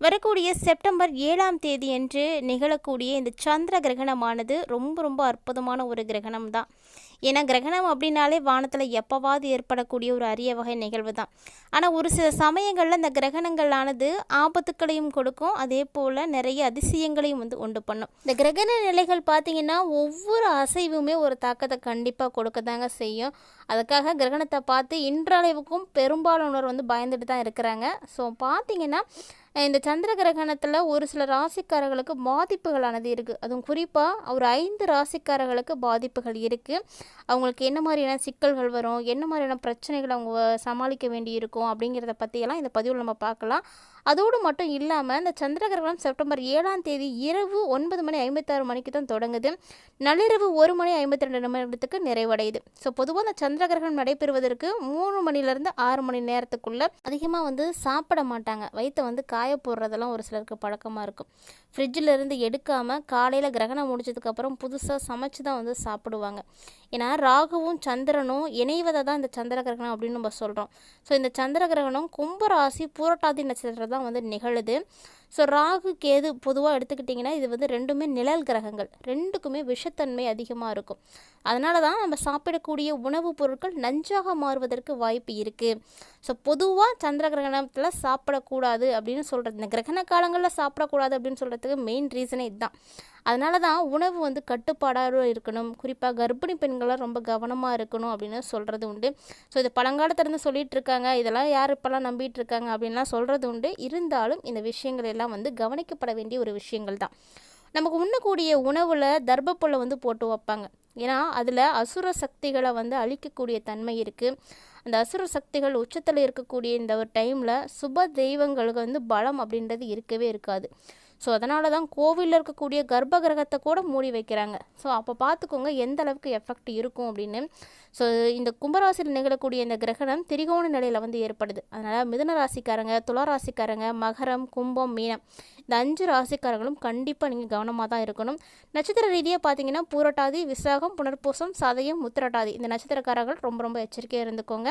வரக்கூடிய செப்டம்பர் ஏழாம் தேதி என்று நிகழக்கூடிய இந்த சந்திர கிரகணமானது ரொம்ப ரொம்ப அற்புதமான ஒரு கிரகணம் தான் ஏன்னா கிரகணம் அப்படின்னாலே வானத்தில் எப்போவாது ஏற்படக்கூடிய ஒரு அரிய வகை நிகழ்வு தான் ஆனால் ஒரு சில சமயங்களில் இந்த கிரகணங்களானது ஆபத்துக்களையும் கொடுக்கும். அதே போல் நிறைய அதிசயங்களையும் வந்து உண்டு பண்ணும். இந்த கிரகண நிலைகள் பார்த்திங்கன்னா ஒவ்வொரு அசைவுமே ஒரு தாக்கத்தை கண்டிப்பாக கொடுக்க தாங்க செய்யும். அதுக்காக கிரகணத்தை பார்த்து இன்றளவுக்கும் பெரும்பாலானோர் வந்து பயந்துட்டு தான் இருக்கிறாங்க. ஸோ பார்த்தீங்கன்னா இந்த சந்திர கிரகணத்தில் ஒரு சில ராசிக்காரர்களுக்கு பாதிப்புகளானது இருக்குது அதுவும் குறிப்பாக ஒரு ஐந்து ராசிக்காரர்களுக்கு பாதிப்புகள் இருக்குது அவங்களுக்கு என்ன மாதிரியான சிக்கல்கள் வரும் என்ன மாதிரியான பிரச்சனைகள் அவங்க சமாளிக்க வேண்டி இருக்கும் அப்படிங்கிறத பற்றியெல்லாம் இந்த பதிவில் நம்ம பார்க்கலாம். அதோடு மட்டும் இல்லாமல் இந்த சந்திர கிரகணம் செப்டம்பர் ஏழாம் தேதி இரவு ஒன்பது மணி ஐம்பத்தாறு மணிக்கு தான் தொடங்குது. நள்ளிரவு ஒரு மணி ஐம்பத்தி ரெண்டு நிமிடத்துக்கு நிறைவடையுது. ஸோ பொதுவாக இந்த சந்திர கிரகணம் நடைபெறுவதற்கு மூணு மணிலேருந்து ஆறு மணி நேரத்துக்குள்ளே அதிகமாக வந்து சாப்பிட மாட்டாங்க. வயிற்றை வந்து காய போடுறதெல்லாம் ஒரு சிலருக்கு பழக்கமாக இருக்கும். ஃப்ரிட்ஜில் இருந்து எடுக்காமல் காலையில் கிரகணம் முடிச்சதுக்கப்புறம் புதுசாக சமைச்சு தான் வந்து சாப்பிடுவாங்க. ஏன்னா ராகுவும் சந்திரனும் இணைவதை தான் இந்த சந்திர கிரகணம் அப்படின்னு நம்ம சொல்கிறோம் ஸோ இந்த சந்திர கிரகணம் கும்பராசி பூரட்டாதி நட்சத்திரம் தான் வந்து நிகழுது. ஸோ ராகு கேது பொதுவாக எடுத்துக்கிட்டிங்கன்னா இது வந்து ரெண்டுமே நிழல் கிரகங்கள். ரெண்டுக்குமே விஷத்தன்மை அதிகமாக இருக்கும். அதனால தான் நம்ம சாப்பிடக்கூடிய உணவுப் பொருட்கள் நஞ்சாக மாறுவதற்கு வாய்ப்பு இருக்குது ஸோ பொதுவாக சந்திர கிரகணத்தில் சாப்பிடக்கூடாது அப்படின்னு சொல்கிறது இந்த கிரகண காலங்களில் சாப்பிடக்கூடாது அப்படின்னு சொல்கிறதுக்கு மெயின் ரீசனே இதுதான். அதனால தான் உணவு வந்து கட்டுப்பாடாக இருக்கணும். குறிப்பாக கர்ப்பிணி பெண்களாக ரொம்ப கவனமாக இருக்கணும் அப்படின்னு சொல்கிறது உண்டு. ஸோ இது பழங்காலத்திலேருந்து சொல்லிகிட்டு இருக்காங்க. இதெல்லாம் யார் இப்போல்லாம் நம்பிட்டு இருக்காங்க அப்படின்லாம் சொல்கிறது உண்டு. இருந்தாலும் இந்த விஷயங்கள் எல்லாம் வந்து கவனிக்கப்பட வேண்டிய ஒரு விஷயங்கள் தான். நமக்கு உண்ணக்கூடிய உணவில் தர்ப்பப்புல்லை வந்து போட்டு வைப்பாங்க. ஏன்னா அதில் அசுர சக்திகளை வந்து அழிக்கக்கூடிய தன்மை இருக்குது அந்த அசுர சக்திகள் உச்சத்தில் இருக்கக்கூடிய இந்த ஒரு டைமில் சுப தெய்வங்களுக்கு வந்து பலம் அப்படின்றது இருக்கவே இருக்காது. ஸோ அதனால தான் கோவிலில் இருக்கக்கூடிய கர்ப்ப கிரகத்தை கூட மூடி வைக்கிறாங்க. ஸோ அப்போ பார்த்துக்கோங்க எந்த அளவுக்கு எஃபெக்ட் இருக்கும் அப்படின்னு. ஸோ இந்த கும்பராசியில் நிகழக்கூடிய இந்த கிரகணம் திரிகோண நிலையில் வந்து ஏற்படுது. அதனால் மிதுன ராசிக்காரங்க துலா ராசிக்காரங்க மகரம் கும்பம் மீனம் இந்த அஞ்சு ராசிக்காரங்களும் கண்டிப்பாக நீங்கள் கவனமாக தான் இருக்கணும். நட்சத்திர ரீதியாக பார்த்தீங்கன்னா பூரட்டாதி விசாகம் புனர்பூசம் சதயம் முத்திரட்டாதி இந்த நட்சத்திரக்காரர்கள் ரொம்ப ரொம்ப எச்சரிக்கையாக இருந்துக்கோங்க.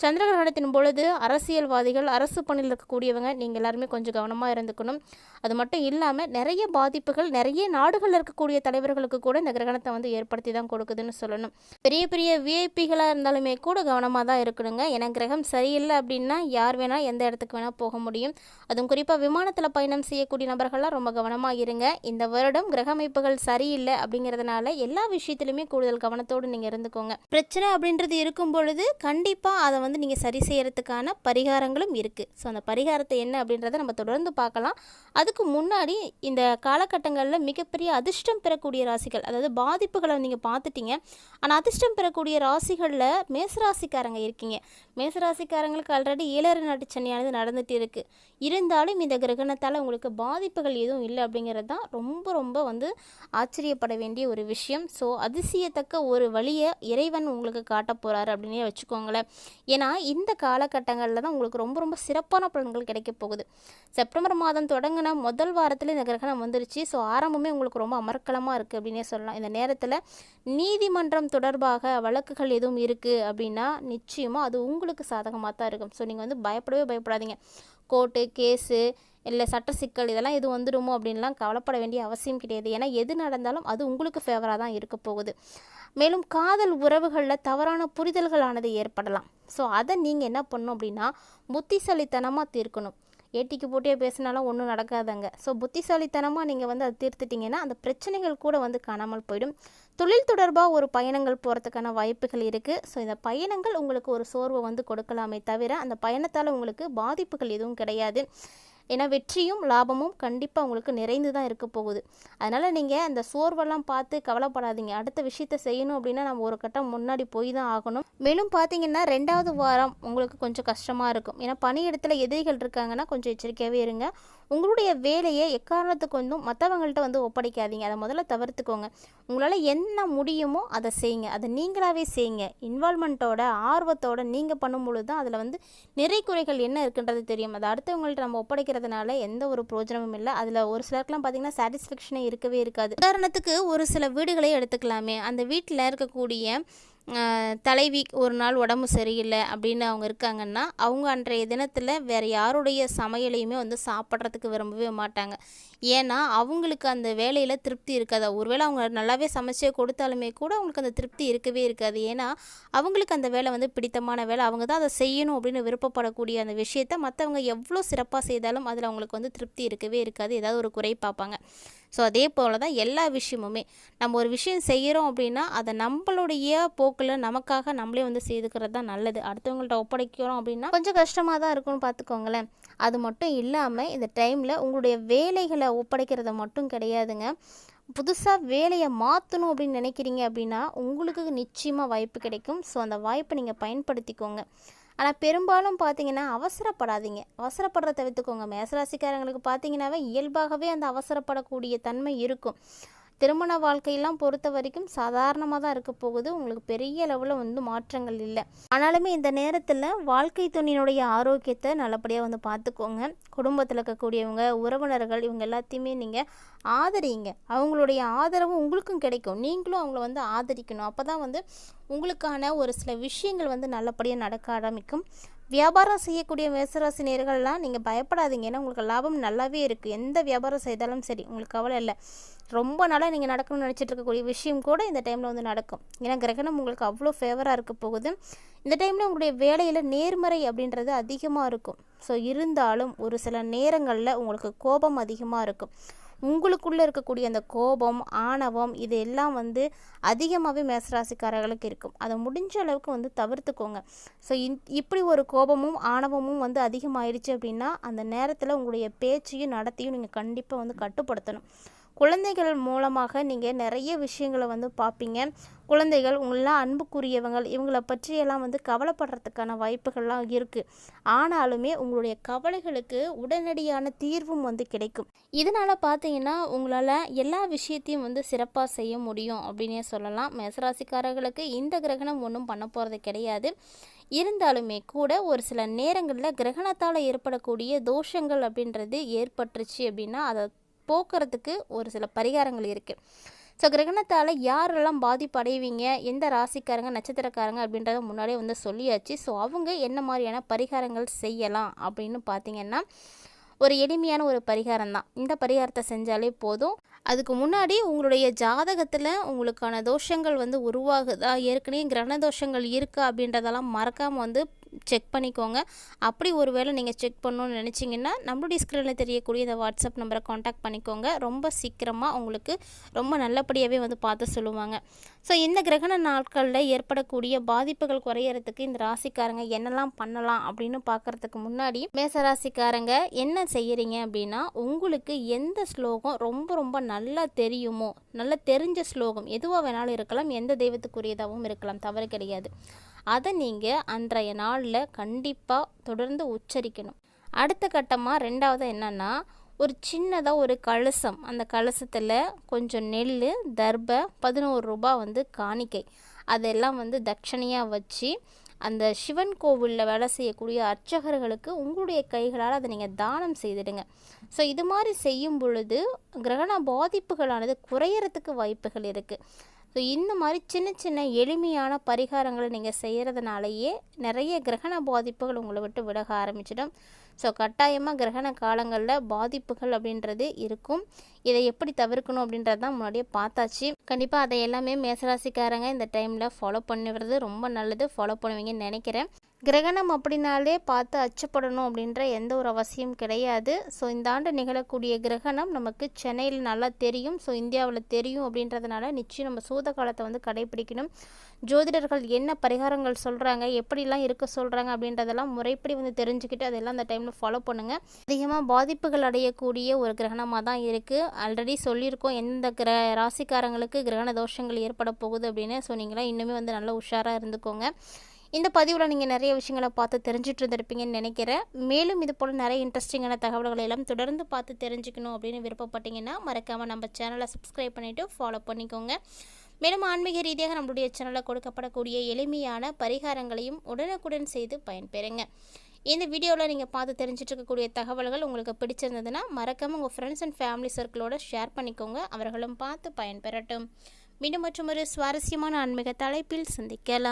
சந்திர கிரகணத்தின் பொழுது அரசியல்வாதிகள் அரசு பணியில் இருக்கக்கூடியவங்க நீங்கள் எல்லாருமே கொஞ்சம் கவனமாக இருந்துக்கணும். அது மட்டும் இல்லாமல் நிறைய பாதிப்புகள் நிறைய நாடுகளில் இருக்கக்கூடிய தலைவர்களுக்கு கூட இந்த கிரகணத்தை வந்து ஏற்படுத்தி தான் கொடுக்குதுன்னு சொல்லணும். பெரிய பெரிய விஐபிகளாக இருந்தாலுமே கூட கவனமாக தான் இருக்கணுங்க. ஏன்னா கிரகம் சரியில்லை அப்படின்னா யார் வேணால் எந்த இடத்துக்கு வேணால் போக முடியும். அதுவும் குறிப்பாக விமானத்தில் பயணம் செய்யக்கூடிய நபர்கள்லாம் ரொம்ப கவனமாக இருங்க. இந்த வருடம் கிரக அமைப்புகள் சரியில்லை அப்படிங்கிறதுனால எல்லா விஷயத்திலுமே கூடுதல் கவனத்தோடு நீங்கள் இருந்துக்கோங்க. பிரச்சனை அப்படின்றது இருக்கும் பொழுது கண்டிப்பாக அதை வந்து நீங்கள் சரி செய்யறதுக்கான பரிகாரங்களும் இருக்குது ஸோ அந்த பரிகாரத்தை என்ன அப்படின்றத நம்ம தொடர்ந்து பார்க்கலாம். அதுக்கு முன்னாடி முன்னாடி இந்த காலகட்டங்களில் மிகப்பெரிய அதிர்ஷ்டம் பெறக்கூடிய ராசிகள் அதாவது பாதிப்புகளை நீங்கள் பார்த்துட்டீங்க. ஆனால் அதிர்ஷ்டம் பெறக்கூடிய ராசிகளில் மேசராசிக்காரங்க இருக்கீங்க. மேசராசிக்காரங்களுக்கு ஆல்ரெடி ஏழரை நாட்டு சனியானது நடந்துகிட்டு இருக்குது இருந்தாலும் இந்த கிரகணத்தால் உங்களுக்கு பாதிப்புகள் எதுவும் இல்லை அப்படிங்கிறது தான் ரொம்ப ரொம்ப வந்து ஆச்சரியப்பட வேண்டிய ஒரு விஷயம். ஸோ அதிசயத்தக்க ஒரு வழியை இறைவன் உங்களுக்கு காட்ட போகிறாரு அப்படின்னே வச்சுக்கோங்களேன். ஏன்னா இந்த காலகட்டங்களில் தான் உங்களுக்கு ரொம்ப ரொம்ப சிறப்பான பலன்கள் கிடைக்க போகுது. செப்டம்பர் மாதம் தொடங்கின முதல் வாரத்தில் இந்த கிரகணம் வந்துருச்சு. ஸோ ஆரம்பமே உங்களுக்கு ரொம்ப அமர்க்கலமாக இருக்குது அப்படின்னே சொல்லலாம். இந்த நேரத்தில் நீதிமன்றம் தொடர்பாக வழக்குகள் எதுவும் இருக்குது அப்படின்னா நிச்சயமாக அது உங்களுக்கு சாதகமாக தான் இருக்கும். ஸோ நீங்கள் வந்து பயப்படவே பயப்படாதீங்க. கோர்ட்டு கேஸு இல்லை சட்ட சிக்கல் இதெல்லாம் எது வந்துடுமோ அப்படின்லாம் கவலைப்பட வேண்டிய அவசியம் கிடையாது. ஏன்னா எது நடந்தாலும் அது உங்களுக்கு ஃபேவராக தான் இருக்க போகுது. மேலும் காதல் உறவுகளில் தவறான புரிதல்களானது ஏற்படலாம். ஸோ அதை நீங்கள் என்ன பண்ணணும் அப்படின்னா புத்திசாலித்தனமாக தீர்க்கணும். ஏட்டிக்கு போட்டியாக பேசினாலும் ஒன்றும் நடக்காதாங்க. ஸோ புத்திசாலித்தனமாக நீங்கள் வந்து அதை தீர்த்துட்டிங்கன்னா அந்த பிரச்சனைகள் கூட வந்து காணாமல் போயிடும். தொழில் தொடர்பாக ஒரு பயணங்கள் போகிறதுக்கான வாய்ப்புகள் இருக்குது ஸோ இந்த பயணங்கள் உங்களுக்கு ஒரு சோர்வை வந்து கொடுக்கலாமே தவிர அந்த பயணத்தால் உங்களுக்கு பாதிப்புகள் எதுவும் கிடையாது. ஏன்னா வெற்றியும் லாபமும் கண்டிப்பாக உங்களுக்கு நிறைந்து தான் இருக்க போகுது. அதனால் நீங்கள் அந்த சோர்வெல்லாம் பார்த்து கவலைப்படாதீங்க. அடுத்த விஷயத்த செய்யணும் அப்படின்னா நம்ம ஒரு கட்டம் முன்னாடி போய் தான் ஆகணும். மேலும் பார்த்தீங்கன்னா ரெண்டாவது வாரம் உங்களுக்கு கொஞ்சம் கஷ்டமாக இருக்கும். ஏன்னா பணியிடத்தில் எதிரிகள் இருக்காங்கன்னா கொஞ்சம் எச்சரிக்கையாகவே இருங்க. உங்களுடைய வேலையை எக்காரணத்துக்கு வந்தும் மற்றவங்கள்ட்ட வந்து ஒப்படைக்காதீங்க. அதை முதல்ல தவிர்த்துக்கோங்க. உங்களால் என்ன முடியுமோ அதை செய்யுங்க. அதை நீங்களாகவே செய்யுங்க. இன்வால்மெண்ட்டோட ஆர்வத்தோட நீங்கள் பண்ணும்பொழுது தான் அதில் வந்து நிறை குறைகள் என்ன இருக்குன்றது தெரியும். அதை அடுத்தவங்கள்ட்ட நம்ம ஒப்படைக்கிறதுனால எந்த ஒரு பிரோஜனமும் இல்லை. அதில் ஒரு சிலருக்குலாம் பார்த்தீங்கன்னா சாட்டிஸ்ஃபேக்ஷனே இருக்கவே இருக்காது. உதாரணத்துக்கு ஒரு சில வீடுகளே எடுத்துக்கலாமே. அந்த வீட்டில் இருக்கக்கூடிய தலைவி ஒரு நாள் உடம்பு சரியில்லை அப்படின்னு அவங்க இருக்காங்கன்னா அவங்க அன்றைய தினத்தில் வேறு யாருடைய சமையலையுமே வந்து சாப்பிட்றதுக்கு விரும்பவே மாட்டாங்க. ஏன்னா அவங்களுக்கு அந்த வேலையில் திருப்தி இருக்காது. ஒருவேளை அவங்க நல்லாவே சமைச்சே கொடுத்தாலுமே கூட அவங்களுக்கு அந்த திருப்தி இருக்கவே இருக்காது. ஏன்னா அவங்களுக்கு அந்த வேலை வந்து பிடித்தமான வேலை. அவங்க தான் அதை செய்யணும் அப்படின்னு விருப்பப்படக்கூடிய அந்த விஷயத்த மற்றவங்க எவ்வளோ சிறப்பாக செய்தாலும் அதில் அவங்களுக்கு வந்து திருப்தி இருக்கவே இருக்காது. ஏதாவது ஒரு குறை பார்ப்பாங்க. ஸோ அதே போல் தான் எல்லா விஷயமுமே. நம்ம ஒரு விஷயம் செய்கிறோம் அப்படின்னா அதை நம்மளுடைய போக்கில் நமக்காக நம்மளே வந்து செய்துக்கிறது தான் நல்லது. அடுத்தவங்கள்ட்ட ஒப்படைக்கிறோம் அப்படின்னா கொஞ்சம் கஷ்டமாக தான் இருக்கும்னு பார்த்துக்கோங்களேன். அது மட்டும் இல்லாமல் இந்த டைமில் உங்களுடைய வேலைகளை ஒப்படைக்கிறது மட்டும் கிடையாதுங்க. புதுசாக வேலையை மாற்றணும் அப்படின்னு நினைக்கிறீங்க அப்படின்னா உங்களுக்கு நிச்சயமாக வாய்ப்பு கிடைக்கும். ஸோ அந்த வாய்ப்பை நீங்கள் பயன்படுத்திக்கோங்க. ஆனால் பெரும்பாலும் பார்த்தீங்கன்னா அவசரப்படாதீங்க. அவசரப்படுறத தவிர்த்துக்கோங்க. மேசராசிக்காரங்களுக்கு பார்த்தீங்கன்னாவே இயல்பாகவே அந்த அவசரப்படக்கூடிய தன்மை இருக்கும். திருமண வாழ்க்கையெல்லாம் பொறுத்த வரைக்கும் சாதாரணமாக தான் இருக்க போகுது. உங்களுக்கு பெரிய அளவில் வந்து மாற்றங்கள் இல்லை. ஆனாலுமே இந்த நேரத்தில் வாழ்க்கை துணியினுடைய ஆரோக்கியத்தை நல்லபடியாக வந்து பார்த்துக்கோங்க குடும்பத்தில் இருக்கக்கூடியவங்க உறவினர்கள் இவங்க எல்லாத்தையுமே நீங்கள் ஆதரிங்க. அவங்களுடைய ஆதரவு உங்களுக்கும் கிடைக்கும். நீங்களும் அவங்கள வந்து ஆதரிக்கணும். அப்போ தான் வந்து உங்களுக்கான ஒரு சில விஷயங்கள் வந்து நல்லபடியாக நடக்க ஆரம்பிக்கும். வியாபாரம் செய்யக்கூடிய மேசராசி நேர்கள்லாம் நீங்கள் பயப்படாதீங்க. ஏன்னா உங்களுக்கு லாபம் நல்லாவே இருக்குது எந்த வியாபாரம் செய்தாலும் சரி உங்களுக்கு கவலை இல்லை. ரொம்ப நாளாக நீங்கள் நடக்கணும்னு நினச்சிட்டு இருக்கக்கூடிய விஷயம் கூட இந்த டைமில் வந்து நடக்கும். ஏன்னா கிரகணம் உங்களுக்கு அவ்வளோ ஃபேவராக இருக்க போகுது. இந்த டைமில் உங்களுடைய வேலையில் நேர்மறை அப்படின்றது அதிகமாக இருக்கும். ஸோ இருந்தாலும் ஒரு சில நேரங்களில் உங்களுக்கு கோபம் அதிகமாக இருக்கும். உங்களுக்குள்ளே இருக்கக்கூடிய அந்த கோபம் ஆணவம் இது எல்லாம் வந்து அதிகமாகவே மேசராசிக்காரர்களுக்கு இருக்கும். அதை முடிஞ்ச அளவுக்கு வந்து தவிர்த்துக்கோங்க. ஸோ இப்படி ஒரு கோபமும் ஆணவமும் வந்து அதிகமாயிடுச்சு அப்படின்னா அந்த நேரத்தில் உங்களுடைய பேச்சையும் நடத்தையும் நீங்கள் கண்டிப்பாக வந்து கட்டுப்படுத்தணும். குழந்தைகள் மூலமாக நீங்கள் நிறைய விஷயங்களை வந்து பார்ப்பீங்க. குழந்தைகள் உங்களெலாம் அன்புக்குரியவங்க இவங்களை பற்றியெல்லாம் வந்து கவலைப்படுறதுக்கான வாய்ப்புகள்லாம் இருக்குது ஆனாலுமே உங்களுடைய கவலைகளுக்கு உடனடியான தீர்வும் வந்து கிடைக்கும். இதனால் பார்த்தீங்கன்னா உங்களால் எல்லா விஷயத்தையும் வந்து சிறப்பாக செய்ய முடியும் அப்படின்னே சொல்லலாம். மேசராசிக்காரர்களுக்கு இந்த கிரகணம் ஒன்றும் பண்ண போகிறது கிடையாது. இருந்தாலுமே கூட ஒரு சில நேரங்களில் கிரகணத்தால் ஏற்படக்கூடிய தோஷங்கள் அப்படின்றது ஏற்பட்டுருச்சு அப்படின்னா அதை போக்குறதுக்கு ஒரு சில பரிகாரங்கள் இருக்குது ஸோ கிரகணத்தால் யாரெல்லாம் பாதிப்பு அடைவீங்க எந்த ராசிக்காரங்க நட்சத்திரக்காரங்க அப்படின்றத முன்னாடியே வந்து சொல்லியாச்சு. ஸோ அவங்க என்ன மாதிரியான பரிகாரங்கள் செய்யலாம் அப்படின்னு பார்த்தீங்கன்னா ஒரு எளிமையான ஒரு பரிகாரம் தான். இந்த பரிகாரத்தை செஞ்சாலே போதும். அதுக்கு முன்னாடி உங்களுடைய ஜாதகத்தில் உங்களுக்கான தோஷங்கள் வந்து உருவாகுதா? ஏற்கனவே கிரகண தோஷங்கள் இருக்கா அப்படின்றதெல்லாம் மறக்காமல் வந்து செக் பண்ணிக்கோங்க. அப்படி ஒரு வேளை நீங்கள் செக் பண்ணணும்னு நினச்சிங்கன்னா நம்மளுடைய ஸ்க்ரீனில் தெரியக்கூடிய இந்த வாட்ஸ்அப் நம்பரை காண்டாக்ட் பண்ணிக்கோங்க. ரொம்ப சீக்கிரமாக உங்களுக்கு ரொம்ப நல்லபடியாகவே வந்து பார்த்து சொல்லுவாங்க. ஸோ இந்த கிரகண நாட்களில் ஏற்படக்கூடிய பாதிப்புகள் குறையறதுக்கு இந்த ராசிக்காரங்க என்னெல்லாம் பண்ணலாம் அப்படின்னு பார்க்குறதுக்கு முன்னாடி மேசராசிக்காரங்க என்ன செய்கிறீங்க அப்படின்னா உங்களுக்கு எந்த ஸ்லோகம் ரொம்ப ரொம்ப நல்லா தெரியுமோ நல்லா தெரிஞ்ச ஸ்லோகம் எதுவாக வேணாலும் இருக்கலாம். எந்த தெய்வத்துக்குரியதாகவும் இருக்கலாம். தவறு கிடையாது. அதை நீங்கள் அன்றைய நாளில் கண்டிப்பாக தொடர்ந்து உச்சரிக்கணும். அடுத்த கட்டமாக ரெண்டாவது என்னென்னா ஒரு சின்னதாக ஒரு கலசம். அந்த கலசத்தில் கொஞ்சம் நெல் தர்பை பதினோரு ரூபாய் வந்து காணிக்கை. அதெல்லாம் வந்து தட்சணையாக வச்சு அந்த சிவன் கோவிலில் வேலை செய்யக்கூடிய அர்ச்சகர்களுக்கு உங்களுடைய கைகளால் அதை நீங்கள் தானம் செய்திடுங்க. ஸோ இது மாதிரி செய்யும் பொழுது கிரகண பாதிப்புகளானது குறையறதுக்கு வாய்ப்புகள் இருக்குது ஸோ இந்த மாதிரி சின்ன சின்ன எளிமையான பரிகாரங்களை நீங்கள் செய்கிறதுனாலேயே நிறைய கிரகண பாதிப்புகள் உங்களை விட்டு விலக ஆரம்பிச்சிடும். ஸோ கட்டாயமாக கிரகண காலங்களில் பாதிப்புகள் அப்படின்றது இருக்கும். இதை எப்படி தவிர்க்கணும் அப்படின்றது தான் முன்னாடியே பார்த்தாச்சு. கண்டிப்பாக அதை எல்லாமே மேசராசிக்காரங்க இந்த டைமில் ஃபாலோ பண்ணுறது ரொம்ப நல்லது. ஃபாலோ பண்ணுவீங்கன்னு நினைக்கிறேன். கிரகணம் அப்படின்னாலே பார்த்து அச்சப்படணும் அப்படின்ற எந்த ஒரு அவசியம் கிடையாது. ஸோ இந்த ஆண்டு நிகழக்கூடிய கிரகணம் நமக்கு சென்னையில் நல்லா தெரியும். ஸோ இந்தியாவில் தெரியும் அப்படின்றதுனால நிச்சயம் நம்ம சூத காலத்தை வந்து கடைபிடிக்கணும் ஜோதிடர்கள் என்ன பரிகாரங்கள் சொல்கிறாங்க எப்படிலாம் இருக்க சொல்கிறாங்க அப்படின்றதெல்லாம் முறைப்படி வந்து தெரிஞ்சுக்கிட்டு அதெல்லாம் அந்த டைமில் ஃபாலோ பண்ணுங்கள் அதிகமாக பாதிப்புகள் அடையக்கூடிய ஒரு கிரகணமாக தான் இருக்குது ஆல்ரெடி சொல்லியிருக்கோம் எந்த கிர ராசிக்காரங்களுக்கு கிரகண தோஷங்கள் ஏற்பட போகுது அப்படின்னு. ஸோ நீங்களாம் இன்னுமே வந்து நல்லா உஷாராக இருந்துக்கோங்க. இந்த பதிவில் நீங்கள் நிறைய விஷயங்களை பார்த்து தெரிஞ்சுட்டு இருந்திருப்பீங்கன்னு நினைக்கிறேன். மேலும் இது போல் நிறைய இன்ட்ரெஸ்டிங்கான தகவல்களை எல்லாம் தொடர்ந்து பார்த்து தெரிஞ்சுக்கணும் அப்படின்னு விருப்பப்பட்டீங்கன்னா மறக்காமல் நம்ம சேனலை சப்ஸ்கிரைப் பண்ணிவிட்டு ஃபாலோ பண்ணிக்கோங்க. மேலும் ஆன்மீக ரீதியாக நம்மளுடைய சேனலில் கொடுக்கப்படக்கூடிய எளிமையான பரிகாரங்களையும் உடனுக்குடன் செய்து பயன்பெறுங்க. இந்த வீடியோவில் நீங்கள் பார்த்து தெரிஞ்சிட்டு இருக்கக்கூடிய தகவல்கள் உங்களுக்கு பிடிச்சிருந்ததுன்னா மறக்காமல் உங்கள் ஃப்ரெண்ட்ஸ் அண்ட் ஃபேமிலி சர்க்கிளோட ஷேர் பண்ணிக்கோங்க. அவர்களும் பார்த்து பயன்பெறட்டும். மீண்டும் மற்றும் ஒரு சுவாரஸ்யமான ஆன்மீக தலைப்பில் சந்திக்கலாம்.